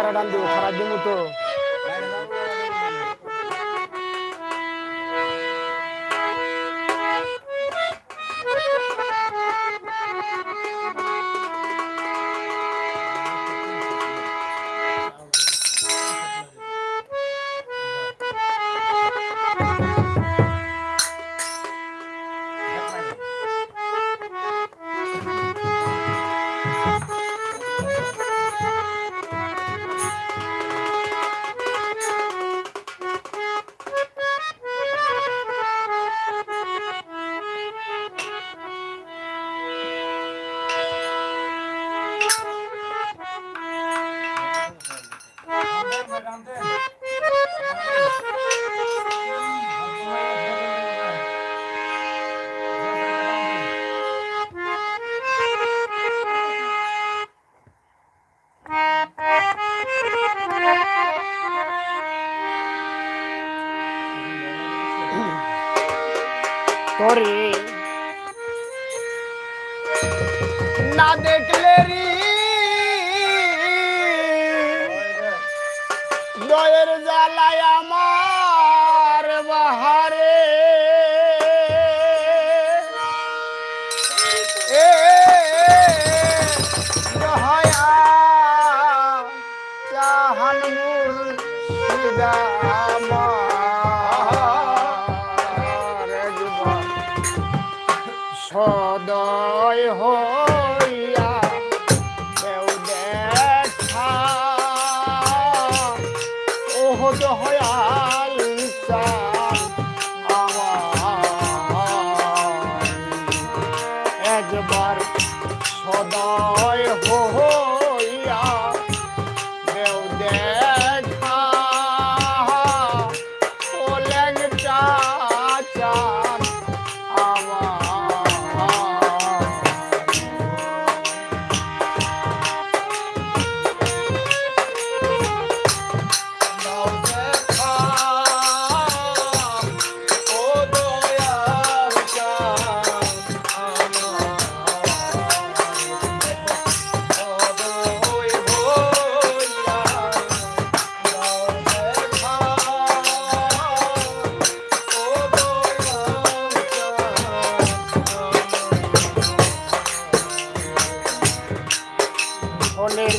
ক্যারাডান দিয়ে খারাপ জন্য তো। না দেখলে রি। দয়ের জ্বালায় আমার বাজবার সদয় হো।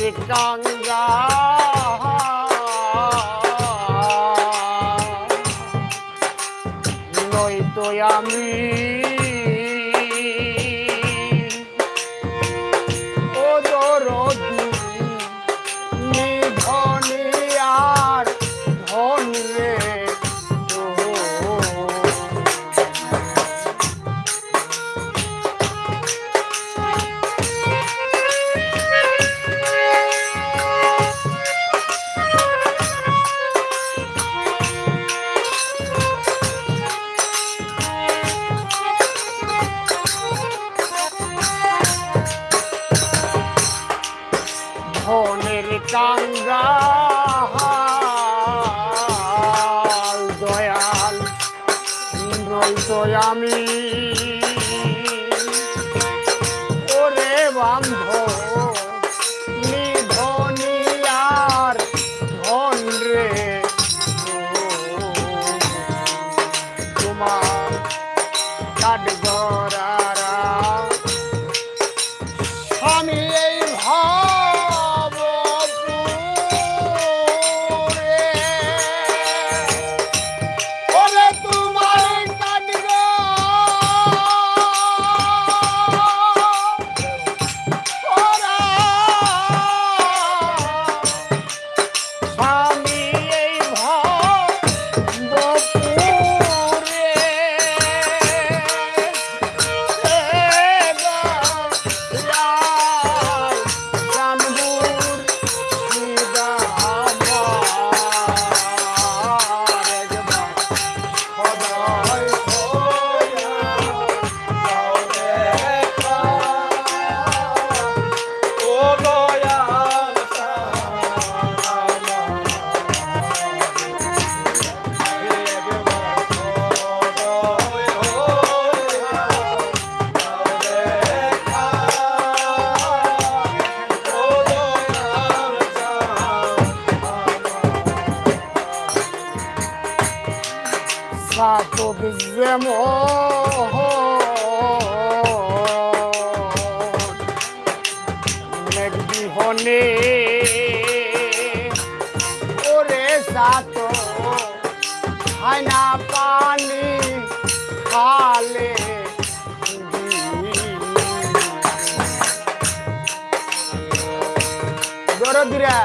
그 일건가 当然。যেমন মেঘ বিহনে ওরে সাত খায় না পানি খালে দরদিরা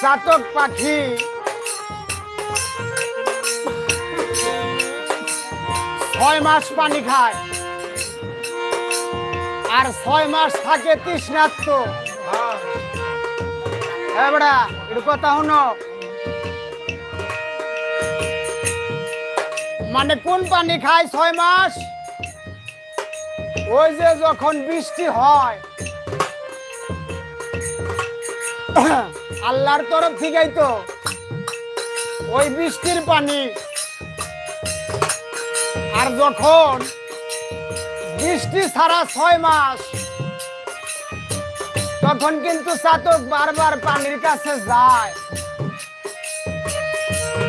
চাতক পাখি ছয় মাস পানি খায়। আর ছয় মাস থাকে তৃষ্ণার্ত। হ্যাঁ বেড়া একটু কথা শুনো। মানে কোন পানি খায় ছয় মাস? ওই যে যখন বৃষ্টি হয়। আল্লাহর তরফ থেকেই তো ওই বৃষ্টির পানি আর যখন বৃষ্টি ছাড়া ছয় মাস তখন কিন্তু চাতক বারবার পানির কাছে যায়।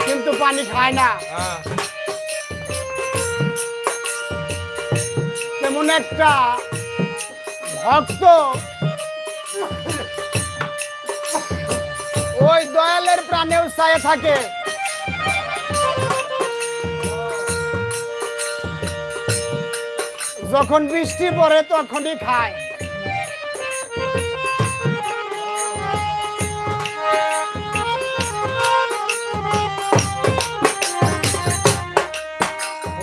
কিন্তু পানি খায় না। তেমন একটা ভক্ত ওই দয়ালের প্রাণেও চায়ে থাকে। যখন বৃষ্টি পড়ে তখনই খায়।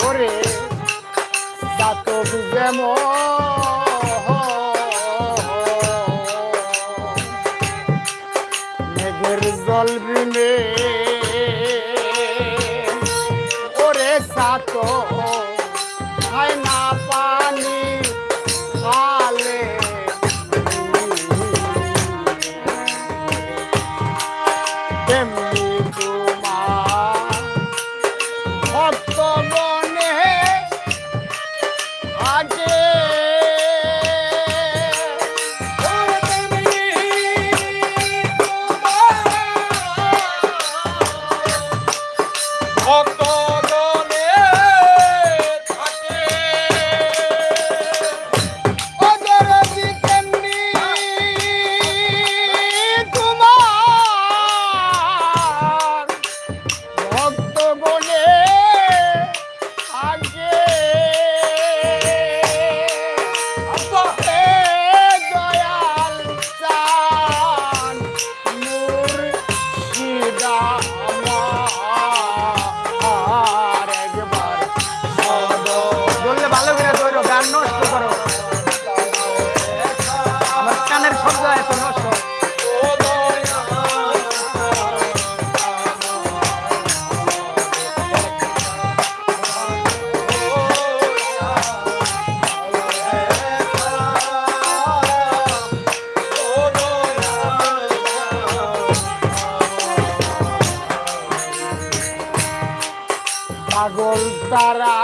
ওরে চাতক যেমন। মেঘের জল বিনে। ওরে সাত পাগল তারা।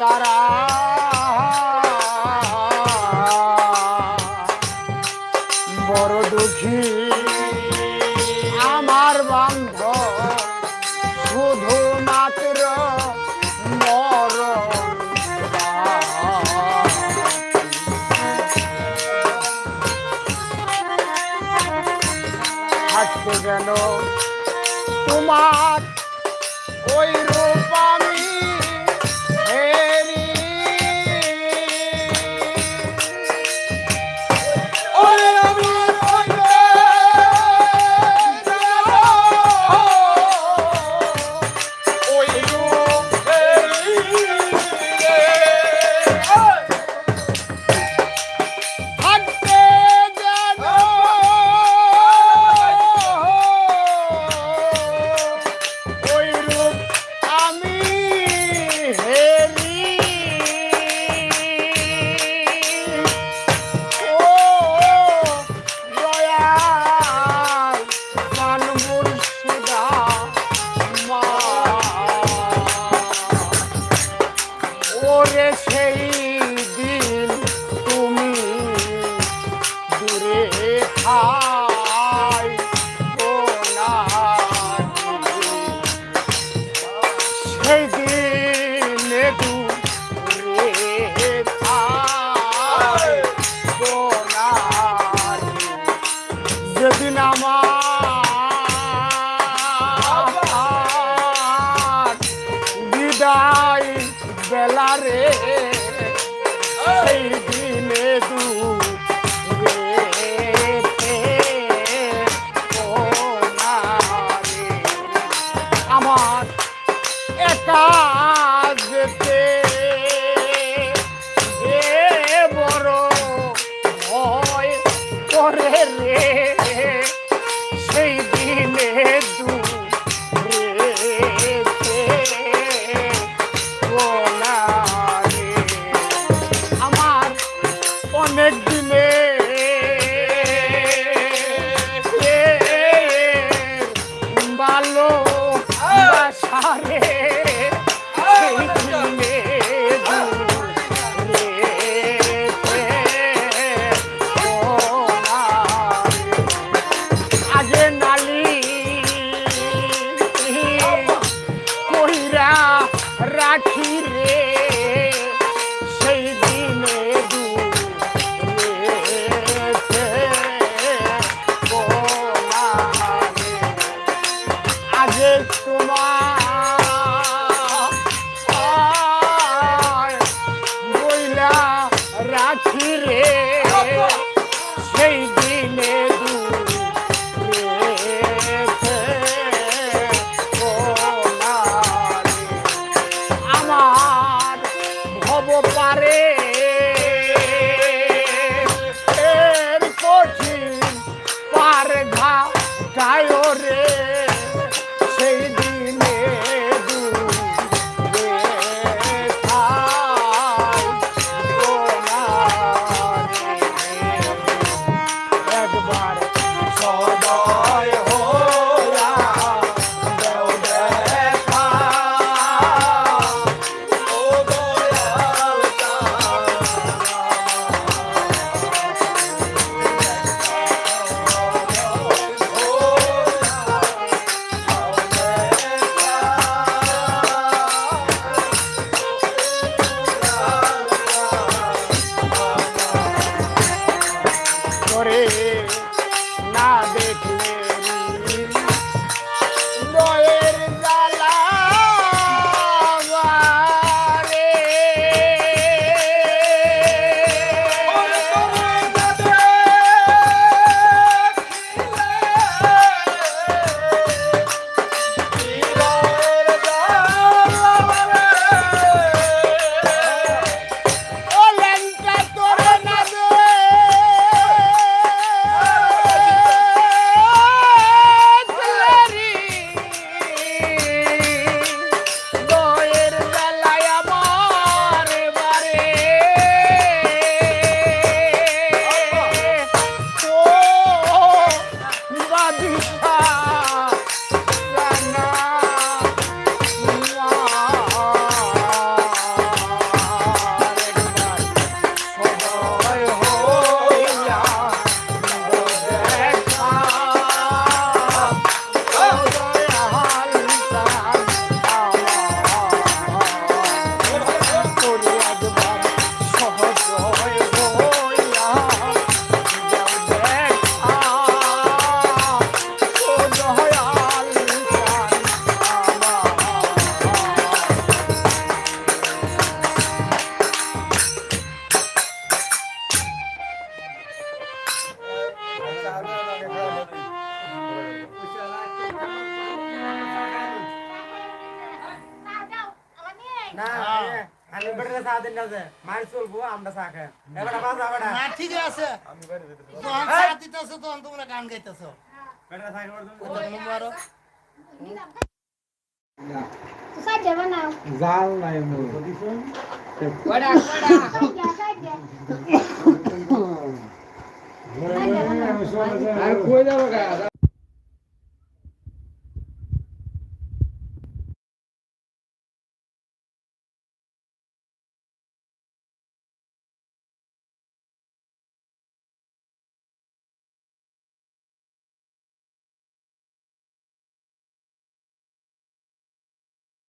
পাগল তোমরা গান গাইতেছো জাল নাই আর কই যাব